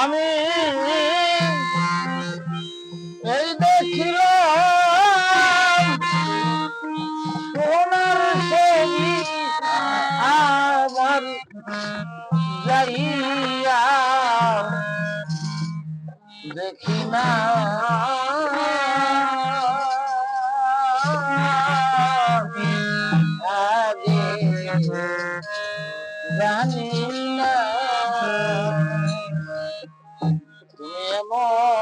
আমি এই দেখিল সোনার সেবি আমার যাইয়া দেখি না। জানি law.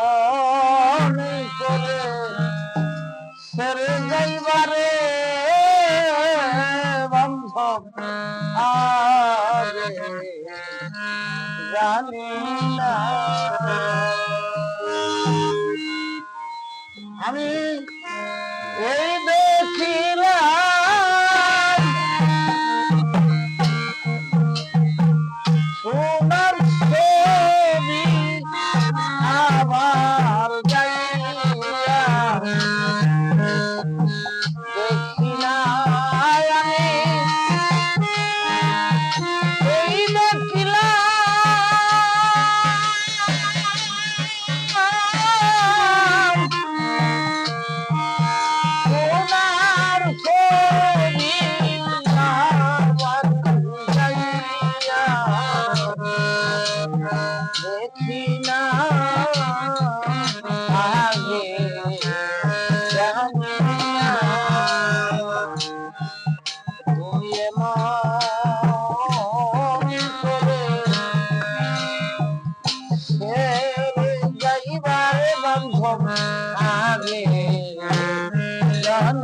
நான்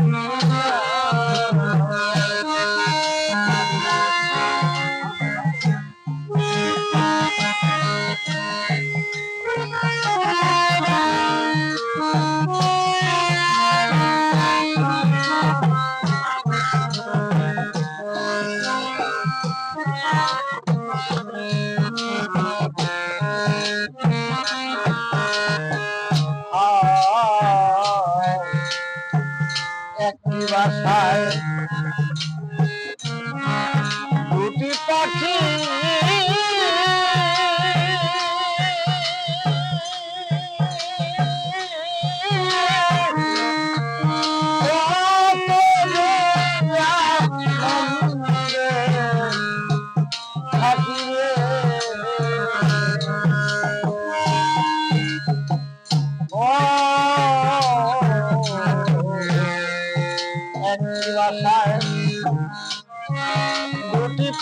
何?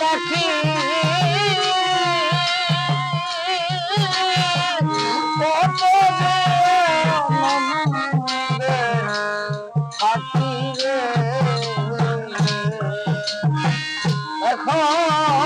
পাখি। কত পাখি রে। এখন